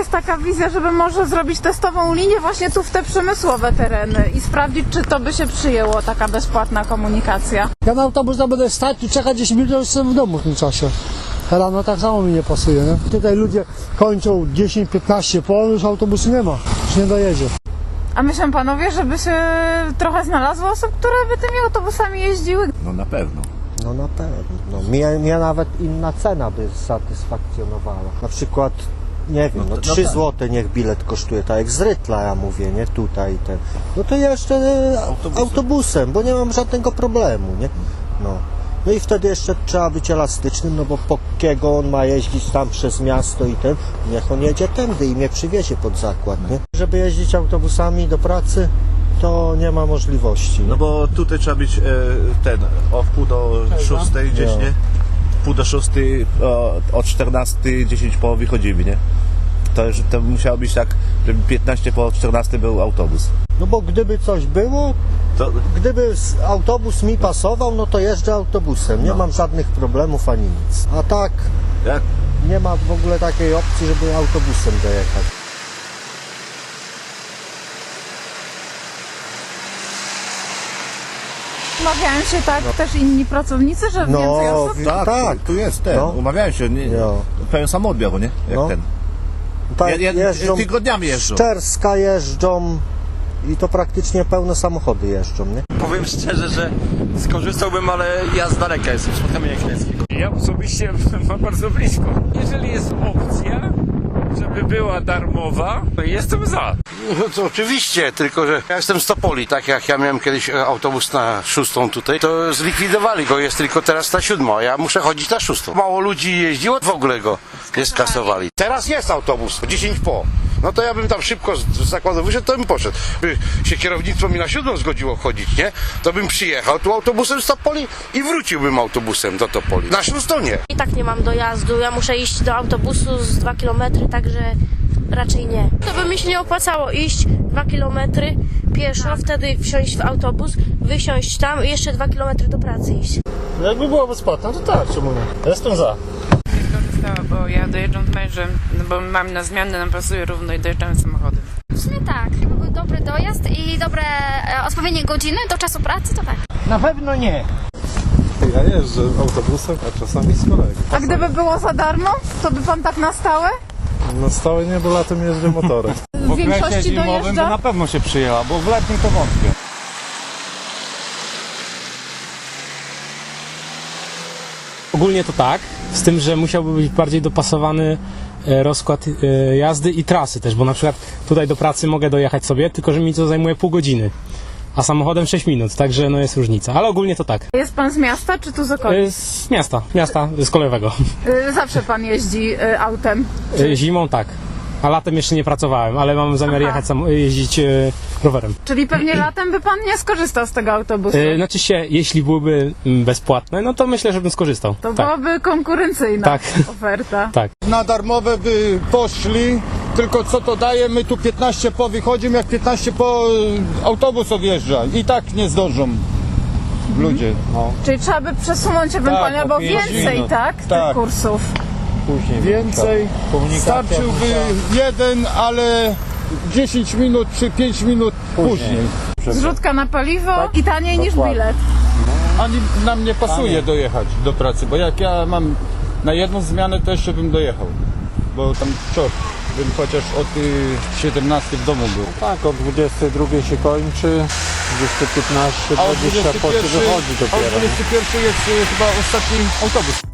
taka wizja, żeby może zrobić testową linię właśnie tu w te przemysłowe tereny i sprawdzić, czy to by się przyjęło, taka bezpłatna komunikacja. Ja na autobus to będę stać, tu czekać 10 minut, jestem w domu w tym czasie. Rano tak samo mi nie pasuje, nie? Tutaj ludzie kończą 10-15 po, już autobusu nie ma, już nie dojedzie. A myślą panowie, żeby się trochę znalazło osób, które by tymi autobusami jeździły? No na pewno. No na pewno. No, mnie, mnie nawet inna cena by satysfakcjonowała. Na przykład, nie wiem, no, to- 3 no tak. złote niech bilet kosztuje, tak jak z Rytla ja mówię, nie tutaj ten. No to jeszcze e, Autobusem. autobusem, bo nie mam żadnego problemu, nie? No. No i wtedy jeszcze trzeba być elastycznym, no bo po kiego on ma jeździć tam przez miasto i ten, niech on jedzie tędy i mnie przywiezie pod zakład, nie? Żeby jeździć autobusami do pracy, to nie ma możliwości. No bo tutaj trzeba być e, ten o wpół do szóstej gdzieś, No. nie? Wpół do szóstej, o, o 14, 10 po wychodzimy, nie? To, to musiało być tak, żeby 15 po 14 był autobus. No bo gdyby coś było, To, Gdyby autobus mi pasował, no to jeżdżę autobusem. Nie No. mam żadnych problemów ani nic. A tak jak, nie ma w ogóle takiej opcji, żeby autobusem dojechać. Umawiają się tak też inni pracownicy, że No, więcej osób? wi- tak, tak. tu jest ten, No. umawiałem się, nie, No. pełen samoodbiór, nie? Jak No. ten. Tak Ja- ja- jeżdżą, tygodniami jeżdżą. Czerska jeżdżą i to praktycznie pełne samochody jeżdżą, nie? Powiem szczerze, że skorzystałbym, ale ja z daleka jestem, z Kamienia Knieckiego. Ja osobiście mam bardzo blisko. Jeżeli jest opcja, żeby była darmowa, to jestem za. No to oczywiście, tylko że ja jestem z Topoli, tak jak ja miałem kiedyś e, autobus na szóstą tutaj, to zlikwidowali go, jest tylko teraz na siódmą, a ja muszę chodzić na szóstą. Mało ludzi jeździło, w ogóle go nie skasowali. Teraz jest autobus, o 10 po. No to ja bym tam szybko z z zakładu wyszedł, to bym poszedł. By się kierownictwo mi na siódmą zgodziło chodzić, nie? To bym przyjechał tu autobusem z Topoli i wróciłbym autobusem do Topoli. Na szóstą nie. I tak nie mam dojazdu, ja muszę iść do autobusu z 2 km, także raczej nie. To by mi się nie opłacało iść 2 km pieszo, wtedy wsiąść w autobus, wysiąść tam i jeszcze 2 km do pracy iść. Jakby było bezpłatne, to tak, czemu nie? Jestem za. Skorzystała, bo ja dojeżdżam z mężem, no bo mam na zmianę, nam pasuje równo i dojeżdżam samochodem. W sumie tak. Jakby był dobry dojazd i dobre e, odpowiednie godziny do czasu pracy, to tak. Na pewno nie. Ja jeżdżę autobusem, a czasami z kolegą. A gdyby było za darmo, to by pan tak na stałe? Na stałe nie, bo latem jeżdżę motorem. W większości dojeżdża? pewno się przyjęła, bo w letnim to wątpię. Ogólnie to tak, z tym, że musiałby być bardziej dopasowany e, rozkład e, jazdy i trasy też, bo na przykład tutaj do pracy mogę dojechać sobie, tylko że mi to zajmuje pół godziny, a samochodem 6 minut, także no jest różnica, ale ogólnie to tak. Jest pan z miasta, czy tu z okolic? E, Z miasta, miasta, z kolejowego. Zawsze pan jeździ autem. Zimą tak, a latem jeszcze nie pracowałem, ale mam zamiar Aha. jechać jeździć rowerem. Czyli pewnie latem by pan nie skorzystał z tego autobusu. E, Znaczy się, jeśli byłyby mm, bezpłatne, no to myślę, że bym skorzystał. To tak, byłaby konkurencyjna Tak. oferta. tak. Na darmowe by poszli, tylko co to daje, my tu 15 po wychodzimy, jak 15 po y, autobus odjeżdża i tak nie zdążą ludzie. No. Czyli trzeba by przesunąć ewentualnie, Tak, albo o pięć więcej, minut. tak? Tych Tak. kursów. Więcej starczyłby jeden, ale 10 minut czy 5 minut później. Zrzutka na paliwo i taniej niż bilet. Ani nam nie pasuje dojechać do pracy, bo jak ja mam na jedną zmianę, to jeszcze bym dojechał. Bo tam wciąż bym chociaż od y, 17 w domu był. Tak, o 22 się kończy, 215, A o 20 po się 21, wychodzi a o dopiero. 21 jest y, chyba ostatni autobus.